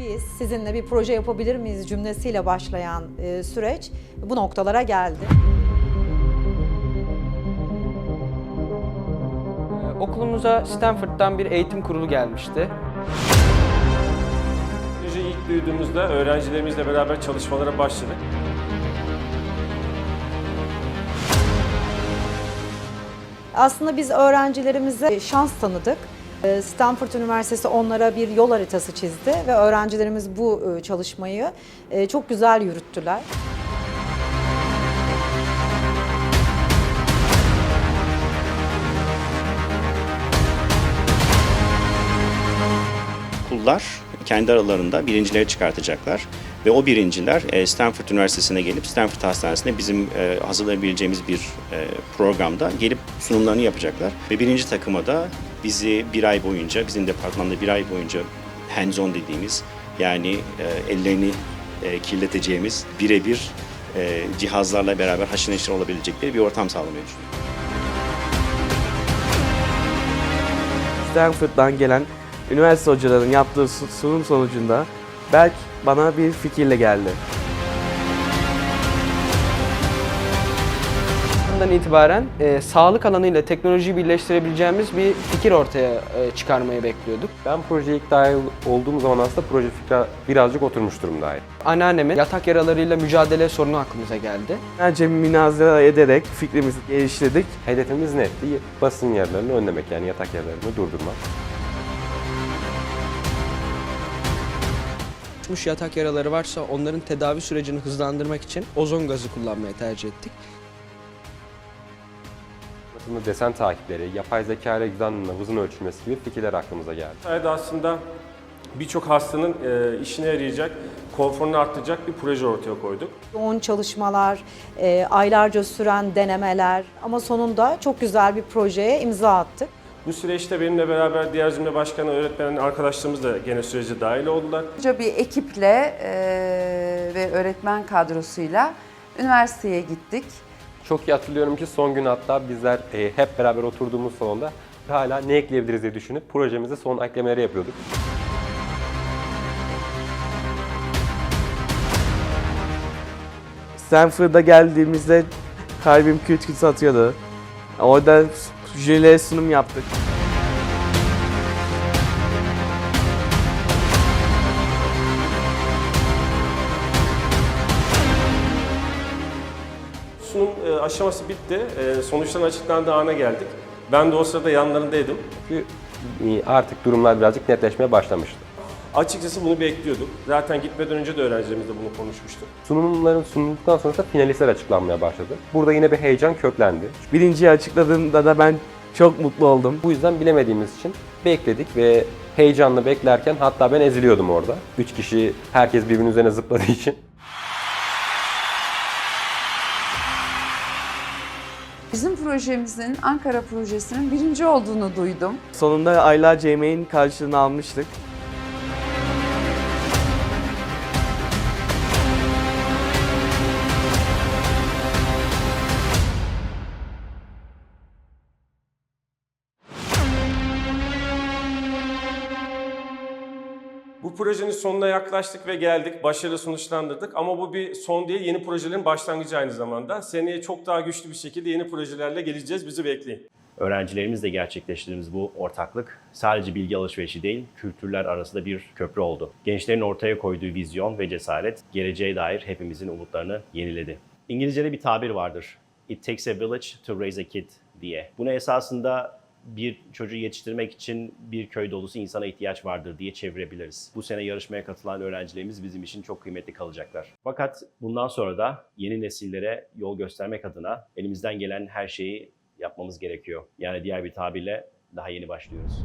Biz sizinle bir proje yapabilir miyiz cümlesiyle başlayan e, süreç bu noktalara geldi. Ee, Okulumuza Stanford'dan bir eğitim kurulu gelmişti. Projeyi ilk duyduğumuzda öğrencilerimizle beraber çalışmalara başladık. Aslında biz öğrencilerimize şans tanıdık. E, Stanford Üniversitesi onlara bir yol haritası çizdi ve öğrencilerimiz bu e, çalışmayı e, çok güzel yürüttüler. okullar kendi aralarında birincileri çıkartacaklar. Ve o birinciler e, Stanford Üniversitesi'ne gelip Stanford Hastanesi'nde bizim hazırlayabileceğimiz bir programda gelip sunumlarını yapacaklar. Ve birinci takıma da bizi bir ay boyunca, bizim departmanda bir ay boyunca hands-on dediğimiz yani e, ellerini e, kirleteceğimiz birebir e, cihazlarla beraber haşır neşir olabilecekleri bir ortam sağlamayı. Stanford'dan gelen üniversite hocalarının yaptığı su- sunum sonucunda Berk bana bir fikirle geldi. Bundan itibaren e, sağlık alanıyla teknolojiyi birleştirebileceğimiz bir fikir ortaya e, çıkarmayı bekliyorduk. Ben projeye ilk dahil olduğum zaman aslında proje fikri birazcık oturmuş durumdaydı. Anneannemin yatak yaralarıyla mücadele sorunu aklımıza geldi. Bence münazara ederek fikrimizi geliştirdik. Hedefimiz netti? Basın yerlerini önlemek yani yatak yerlerini durdurmak. Uçmuş yatak yaraları varsa onların tedavi sürecini hızlandırmak için ozon gazı kullanmayı tercih ettik. Aslında desen takipleri, yapay zeka ile güzel nabızın ölçülmesi gibi fikirler aklımıza geldi. sayede aslında birçok hastanın e, işine yarayacak, konforunu arttıracak bir proje ortaya koyduk. Yoğun çalışmalar, e, aylarca süren denemeler ama sonunda çok güzel bir projeye imza attık. Bu süreçte benimle beraber diğer cümle başkanı, öğretmen arkadaşlarımız da gene sürece dahil oldular. Koca bir ekiple eee, ve öğretmen kadrosuyla üniversiteye gittik. Çok iyi hatırlıyorum ki son gün hatta bizler e, hep beraber oturduğumuz salonda hala ne ekleyebiliriz diye düşünüp projemize son eklemeleri yapıyorduk. Stanford'a geldiğimizde kalbim küt küt atıyordu. Orada jürilere sunum yaptık. Aşaması bitti, e, sonuçların açıklandığı ana geldik. Ben de o sırada yanlarındaydım. Çünkü e, artık durumlar birazcık netleşmeye başlamıştı. Açıkçası bunu bekliyorduk. Zaten gitmeden önce de öğrencilerimizle bunu konuşmuştuk. Sunumların sunulduktan sonra da finalistler açıklanmaya başladı. Burada yine bir heyecan köklendi. Birinciyi açıkladığımda da ben çok mutlu oldum. Bu yüzden bilemediğimiz için bekledik ve heyecanla beklerken hatta ben eziliyordum orada. Üç kişi herkes birbirinin üzerine zıpladığı için. Bizim projemizin, Ankara projesinin birinci olduğunu duydum. Sonunda aylarca emeğin karşılığını almıştık. Bu projenin sonuna yaklaştık ve geldik. Başarılı sonuçlandırdık. Ama bu bir son değil, yeni projelerin başlangıcı aynı zamanda. Seneye çok daha güçlü bir şekilde yeni projelerle geleceğiz. Bizi bekleyin. Öğrencilerimizle gerçekleştirdiğimiz bu ortaklık sadece bilgi alışverişi değil, kültürler arasında bir köprü oldu. Gençlerin ortaya koyduğu vizyon ve cesaret geleceğe dair hepimizin umutlarını yeniledi. İngilizce'de bir tabir vardır. It takes a village to raise a kid diye. Buna esasında bir çocuğu yetiştirmek için bir köy dolusu insana ihtiyaç vardır diye çevirebiliriz. Bu sene yarışmaya katılan öğrencilerimiz bizim için çok kıymetli kalacaklar. Fakat bundan sonra da yeni nesillere yol göstermek adına elimizden gelen her şeyi yapmamız gerekiyor. Yani diğer bir tabirle daha yeni başlıyoruz.